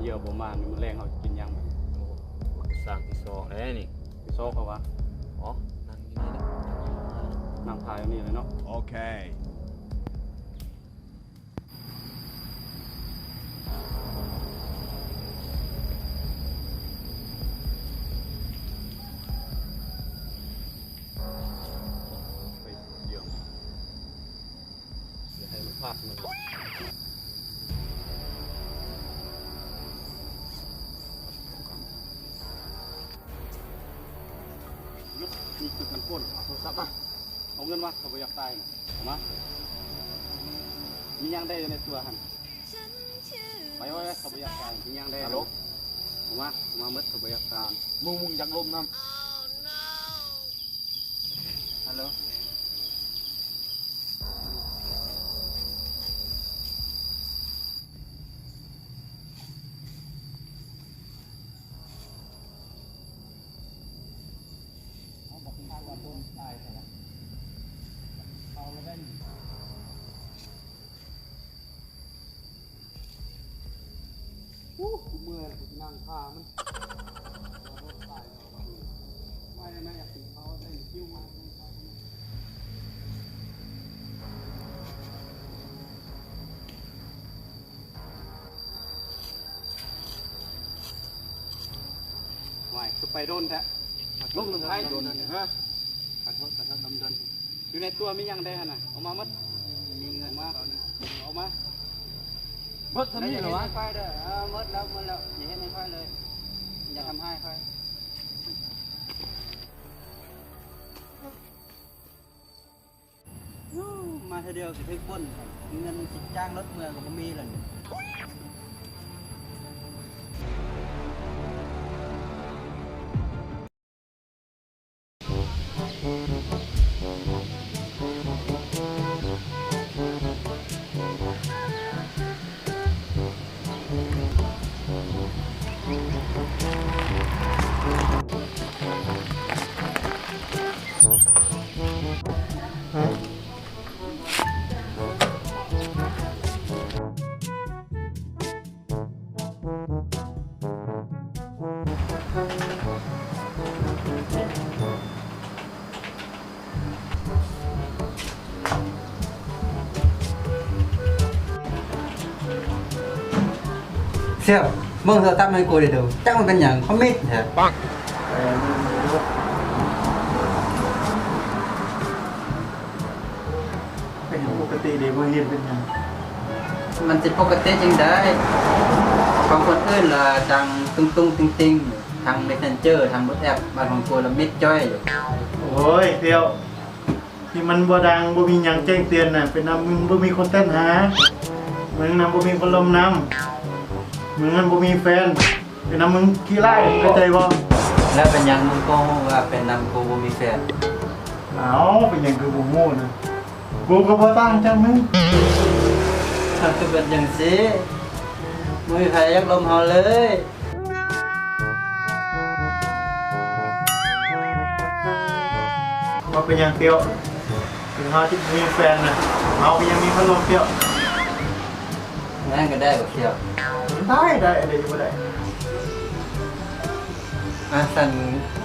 เหยื่อบ่มานี่มันแรงเขากินยังไปโอ้สร้างที่สองแล้วนี่พี่โซ่เขาวะอ๋อนั่งอยู่นี่แหละนั่งพายอยู่นี่เลยเนาะ Okay. ไปเหยื่ออย่าให้มันพลาดมัน คือมันก้นเอาโทรศัพท์มาเอาเงินมาเขาไปอยากตายนะเอามามียังได้ในตัวหันไปไว้ไว้เขาไปอยากตายมียังได้ฮัลโหลเอามาเอามามืดเขาไปอยากตายมึงมึงอยากลมน้ำฮัลโหล อู้เมื่อยนั่งผ้ามันไม่ได้ไม่อยากถึงเขาได้คิ้วมาไม่คือไปโดนแท้ลูกหนึ่งไทยโดนฮะขอโทษขอโทษดำเดิน อยู่ในตัวมียังได้ฮะน่ะเอามามัดมีเงินมาเอามาเบิดทำนี่เหรอวะค่อยเด้อเออหมดแล้วหมดแล้วอย่าให้ไม่ค่อยเลย อย่าทำให้ค่อยยู้มาเท่าเดียวสิเพิ่งป้นเงินสิจ้างรถเมืองก็บ่มีเลย สี่ยวมึงเธอตั้งให้กูเดี๋ยวจังมันเป็นอย่างเขามิดแท้ปังเป็นปกติเลยว่าเห็นเป็นยังมันจะปกติจริงได้ของคนอื่นล่ะจังตุ้งตุ้งติงติงทางเมสเซนเจอร์ทางรถแอปบ้านของกูละมิดจ้อยอยู่โอ้ยเดียวที่มันบ่ดังบ่มีหยังแจ้งเตือนน่ะเป็นนำมึงบ่มีคนเต้นหามึงนำบ่มีคนลมนำ มึงนั้นบ่มีแฟนเป็นนำมึงขี้ไล่เข้าใจบ่แล้วเป็นหยังมึงโกงว่าเป็นนำกูบ่มีแฟนเอาเป็นหยังคือบ่โง่นะกูก็บ่ตั้งจังมึงถ้าคือเป็นอย่างสิมือใครยักลมเฮาเลยว่าเป็นหยังเดียวถึงเฮาที่มีแฟนน่ะเฮาก็ยังมีพัดลมเดียวนั่นก็ได้บ่เที่ยว ได้ได้อะไรอยู่บ่ได้อะสั่น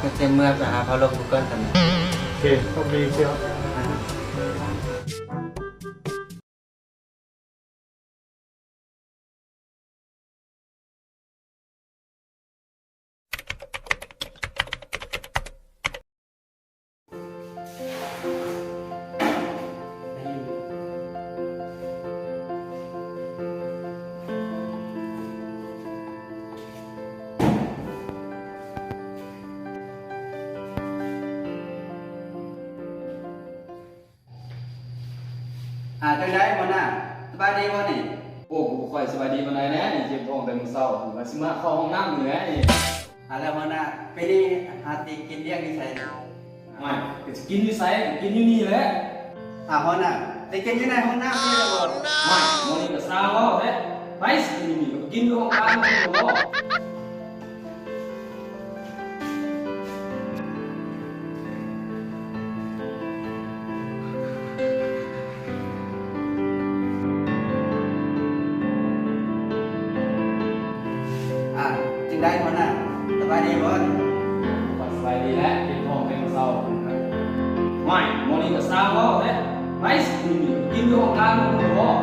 ก็จะเมื่อไปหาพาลมกูก่อนสั่นโอเคต้องดีเดียว อ่าจังได้บ่น่ะสบายดีบ่นี่โอ้กูค่อยสบายดีปานใดแน่นี่เจ็บท้องแต่มื้อเช้ามาสิมาเข้าห้องน้ำอยู่แหน่นี่อ่าแล้วบ่น่ะไปนี่หาติกินเลี้ยงนี่ใส่ไม่ก็สิกินอยู่ไสกินอยู่นี่แหละอ่าบ่น่ะไปกินอยู่ในห้องน้ำนี่ล่ะบ่ไม่มื้อนี้ก็สร้างเว้าแท้ไปสิกินอยู่นี่ก็กินอยู่ห้องน้ำนี่บ่ จังได้คนน่ะสบายดีบ่ปัดสบายดีแล้วกินทองเป็นเศร้าไม่มอนี่ก็สร้างว่าเนี่ยไปกินอยู่ห้องการมันก็บอก